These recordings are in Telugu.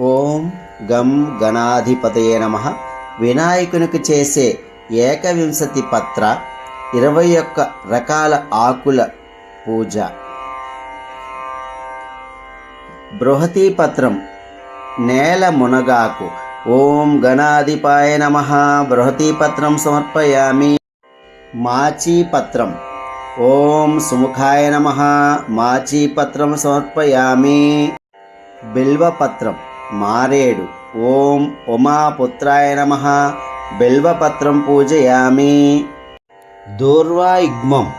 ఓం గం గణాధిపతయే నమ. వినాయకునికి చేసే ఏకవింశతి పత్ర ఇరవై ఒక్క రకాల ఆకుల పూజ. బృహతి పత్రం నేల మునగాకు. ఓం గణాధిపాయ నమ. బృహతి పత్రం సమర్పయామి. మాచీపత్రం ఓం సుముఖాయ నమ. మాచీపత్రం సమర్పయామి. బిల్వపత్రం మారేడు. ఓం ఉమాపుత్రాయ నమ. బిల్వపత్రం పూజయామి. దూర్వాయుగ్మం.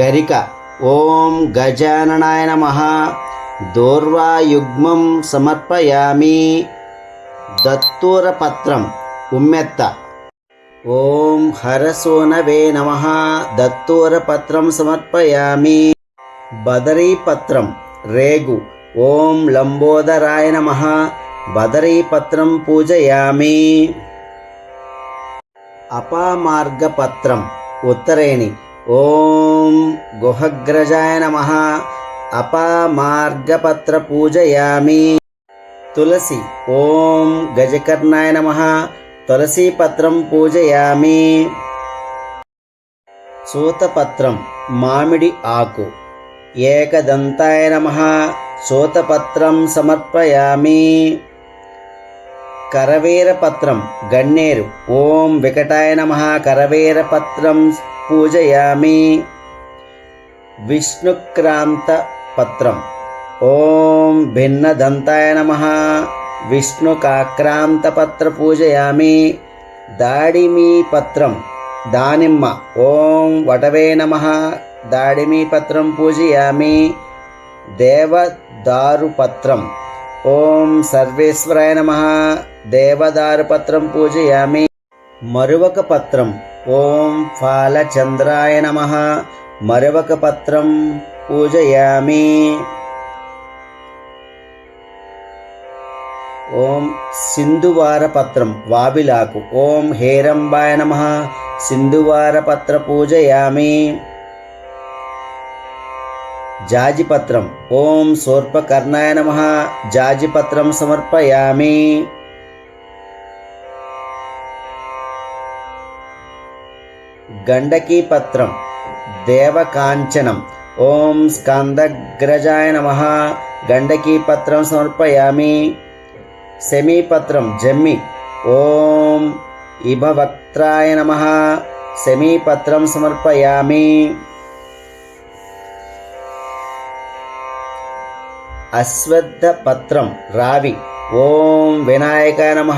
గరిక. ఓం గజాననాయ నమ. దూర్వాయుగ్మం సమర్పయామి. దత్తూరపత్రం. ఉమ్మెత్త. ఓం హరసోనవే నమ. దత్తూరపత్రం సమర్పయామి. బదరీపత్రం. రేగు. ఓం లంబోదరాయ నమ. బదరీపత్రం పూజయామి. అపామార్గపత్రం ఉత్తరేణి. ఓం గుహగ్రజాయ నమ. అపామార్గపత్ర పూజయామి. తులసి. ఓం గజకర్ణాయ నమ. తులసీపత్రం పూజయామి. సూతపత్రం మామిడి ఆకు. ఏకదంతాయ నమ. సోతపత్రం సమర్పయామి. కరవేరపత్రం గన్నేరు ఓం వికటాయ నమ కరవేరపత్రం పూజయామి. విష్ణుక్రాంత పత్రం ఓం భిన్నదంతాయ నమ విష్ణుకాక్రాంతపత్ర పూజయామి. దాడిమీ పత్రం దానిమ్మ ఓం వటవే నమ దాడిమీ పత్రం పూజయామి. దేవదారుపత్రం. ఓం సర్వేశ్వరాయ నమ. దేవదారుపత్రం పూజయామి. మరువక పత్రం. ఓం ఫాలచంద్రాయ నమ. మరువక పత్రం పూజయామి. ఓం సింధువార పత్రం వాబిలాకు. ఓం హేరంబాయ నమ. సింధువార పత్ర పూజయామి. జాజిపత్రం. ఓం సోర్పకర్ణాయ నమ. జాజిపత్రం సమర్పయామి. గండకీ పత్రం దేవకాంచనం. ఓం స్కందగ్రజాయ నమ. గండకీ పత్రం సమర్పయామి. శమీపత్రం జమ్మి. ఓం ఇభవక్త్రాయ నమ. శమీపత్రం సమర్పయామి. అశ్వత్థపత్రం రావి. ఓం వినాయక నమ.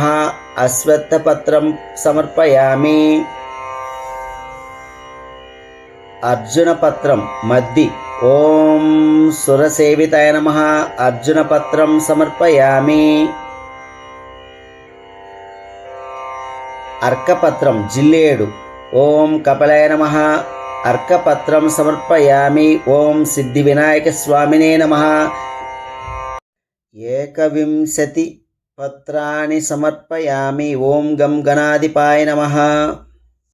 అశ్వత్థపత్రం సమర్పయామి. అర్జునపత్రం మద్ది. ఓం సురసేవితాయ నమ. అర్జునపత్రం సమర్పయామి. అర్కపత్రం జిల్లేడు. ఓం కపలాయ నమ. అర్కపత్రం సమర్పయామి. ఓం సిద్ధి వినాయక స్వామినే నమ. ఏకవింశతి పత్రాన్ని సమర్పయామి. ఓం గం గణాధిపాయ నమ.